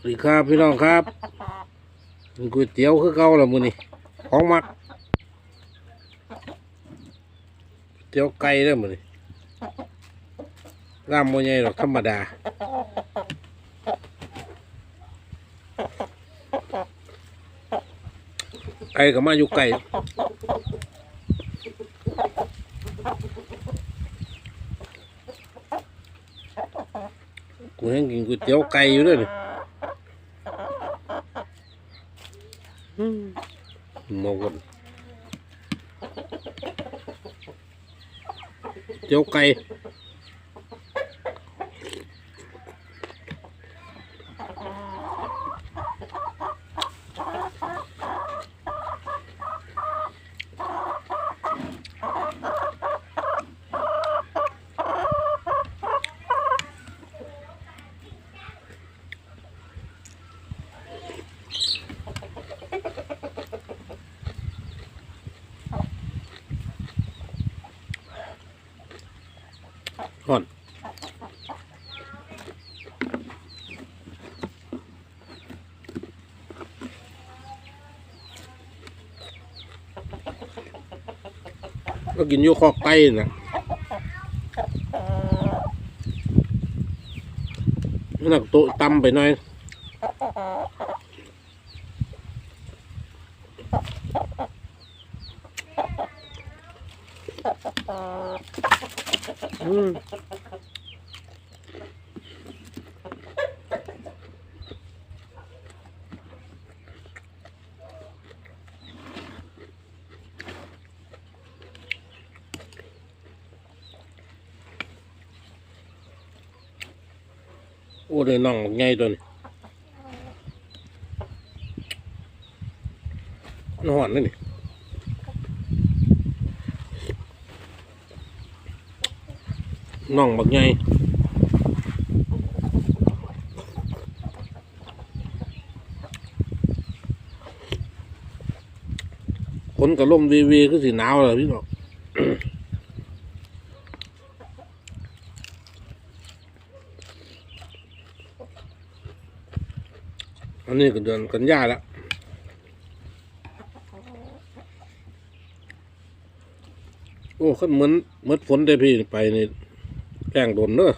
สวัสดีครับพี่น้องครับก๋วยเตี๋ยวคือเก่าล้วมื้อนี้ของมักก๋วยเตี๋ยวไก่เด้อมือนี้ร่ามบ่ใหญ่หรอกธรรมดาไก่ก็มาอยู่ไก่กูยังกินก๋วยเตี๋ยวไก่อยู่เด้อนี่ มองกัน เจียวไก่ห่อน ก็กินอยู่คอกไก่นะนี่นักโตะตำไปหน่อยอืม โอ้ได้น่องบักใหญ่ตัวนี้นอนนั่นนี่น่องบักใหญ่คนกับลมวีวีคือสีหนาวเลยพี่น้อง อันนี้ก็เดือนกันยาแล้วโอ้ขึ้นเหมือนเหมือนฝนได้พี่ไปนี่แป้งโดนเนอะ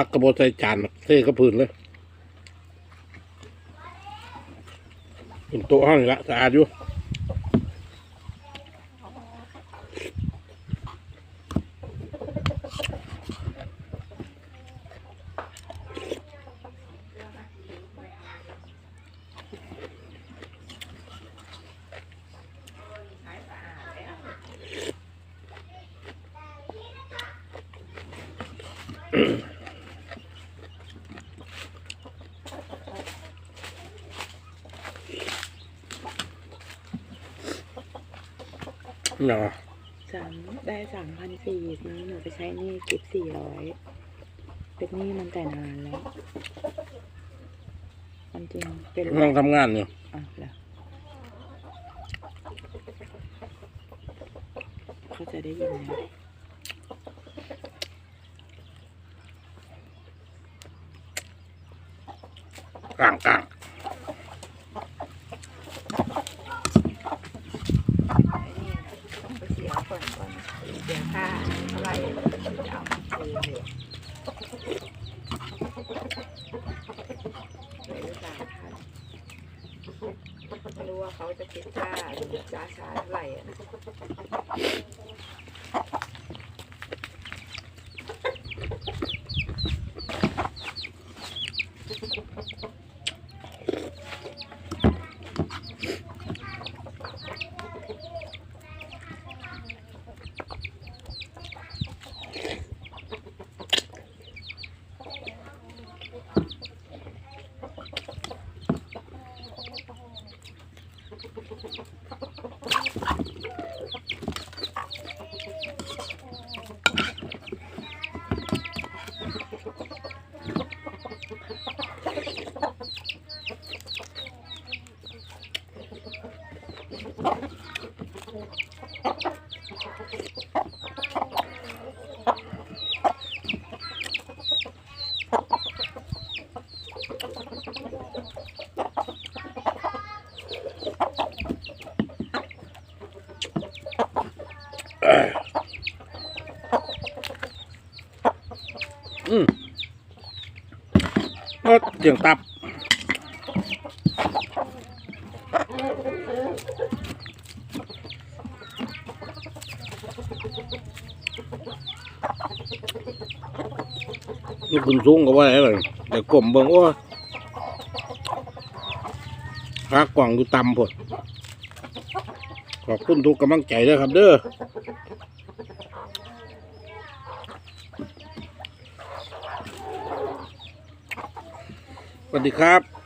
พักกระโบใส่จานเทกระพื้นเลยเป็นโต๊ะห้องนี่ละสะอาดอยู่ เนาะสามได้สามพันสี่ทีนี้หนูไปใช้หนี่เก็บสี่ร้อยเป็นหนี้มันแต่นานแล้วมันจริงเป็นกำลังทำงานอยู่อะแล้วเขาจะได้ยินไหมกลางกลาง ไปเสียก่อนก่อนเสียค่าเท่าไหร่จะเอามาคืนเลยเลยหรือสามพันไม่รู้ว่า เขาจะคิดค่าหรือจ้าช้าเท่าไหร่ เสียงตับลูกคุณสูงก็ว่าอะไรเลยแต่กลมเบิ่งโอ้ยหากล่องอยู่ต่ำพดขอบคุณทุกกำลังใจด้วยครับเด้อ วัสดีครับ